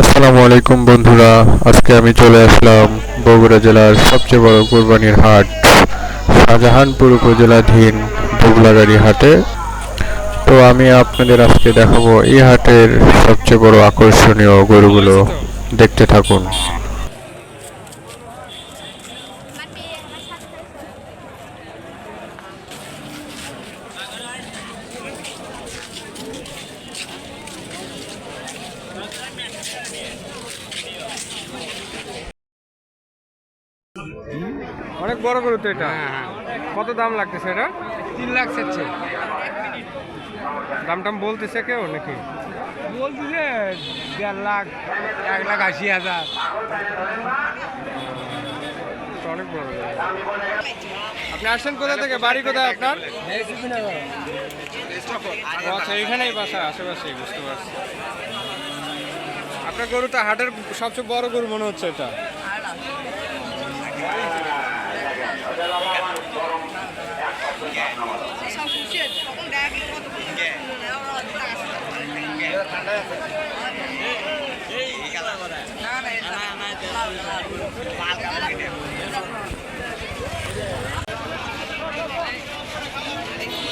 আসসালামু আলাইকুম বন্ধুরা। আজকে আমি চলে আসলাম বগুড়া জেলার সবচেয়ে বড় কোরবানির হাট, শাহজাহানপুর উপজেলাধীন দুবলাগাড়ি হাটে। তো আমি আপনাদের আজকে দেখাবো এই হাটের সবচেয়ে বড় আকর্ষণীয় গরুগুলো। দেখতে থাকুন। অনেক বড় গরু তো এটা। কত দাম লাগতেছে এটা? তিন লাখ চাচ্ছে দাম টাম বলতেছে কেউ নাকি? বলছি যে দেড় লাখ এক লাখ আশি হাজার। অনেক বড়। আপনি আসছেন কোথা থেকে? বাড়ি কোথায় আপনার? আচ্ছা এখানেই বাসা আশেপাশেই বুঝতে পারছি। আপনার গরুটা হাটের সবচেয়ে বড় গরু মনে হচ্ছে এটা?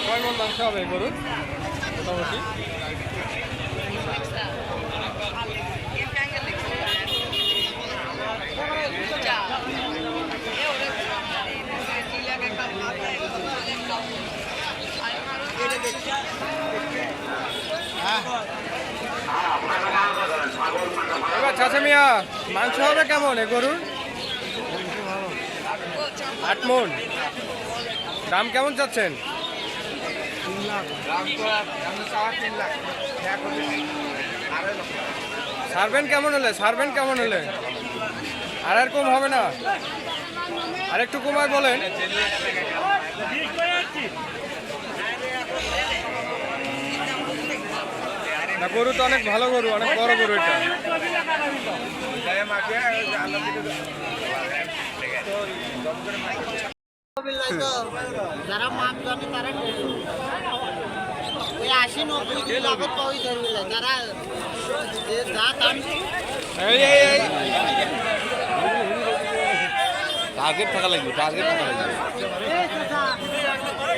কয় মন মাংস হবে গরু মোটামুটি এবার চাচা মিয়া, মাংস হবে কেমন এ গরুর? আট মন। দাম কেমন চাচ্ছেন? সারবেন কেমন হলে, সারবেন কেমন হলে? আর আর কম হবে না? আর একটু কমায় বলেন। না গরু তো অনেক ভালো গরু অনেক বড় গরু এটা। যারা মাপ জানে তারা ওই আশি নব্বই দিন লাগত ওই ধরবে যারা যে এই টার্গেট থাকা লাগবে টার্গেট থাকা লাগবে।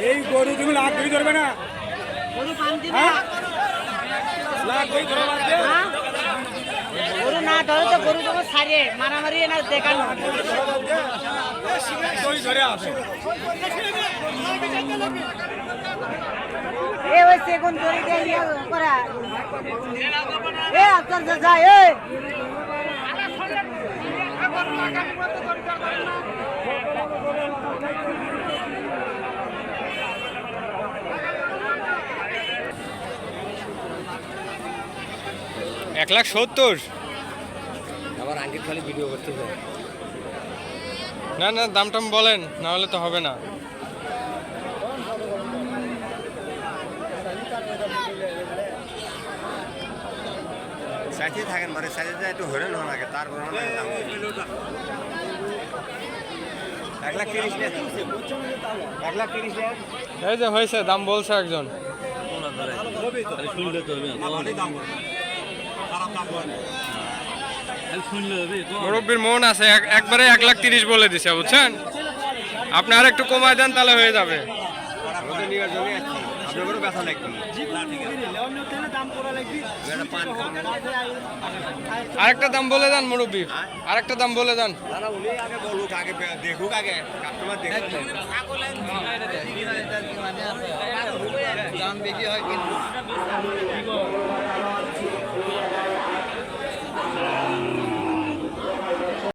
এই গরু তুমি লাখ দুই ধরবে না। গরু পান দিবে হ্যাঁ? লাখ দুই ধরবে না হ্যাঁ? গরু না ধরে তো গরু যখন ছাড়ে মারামারি না। দেখানো এ ওই সেগুন ধরে দিয়ে করা। এ আপনার যা যায় এ। এক লাখ সত্তর। আবার আঙ্কিত খালি ভিডিও করতে যায় না না দাম টাম বলেন না হলে তো হবে না। সাইজে থাকেন মানে সাইজে একটু হরেন হন আগে তারপর এক লাখ তিরিশ এক লাখ তিরিশ এই যে হয়েছে দাম বলছে একজন। শুনলে তো মুরব্বীর মন আছে এক- একবারে এক লাখ তিরিশ বলে দিছে বুঝছেন? আপনি আর একটু কমায় দেন তাহলে হয়ে যাবে। আরেকটা দাম বলে দেন মুরব্বী। আরেকটা দাম বলে দেন। দাদা উনি আগে বলুক আগে বে- দেখুক আগে কাস্টমার দেখুক। দাম বেশি হয় কিন্তু।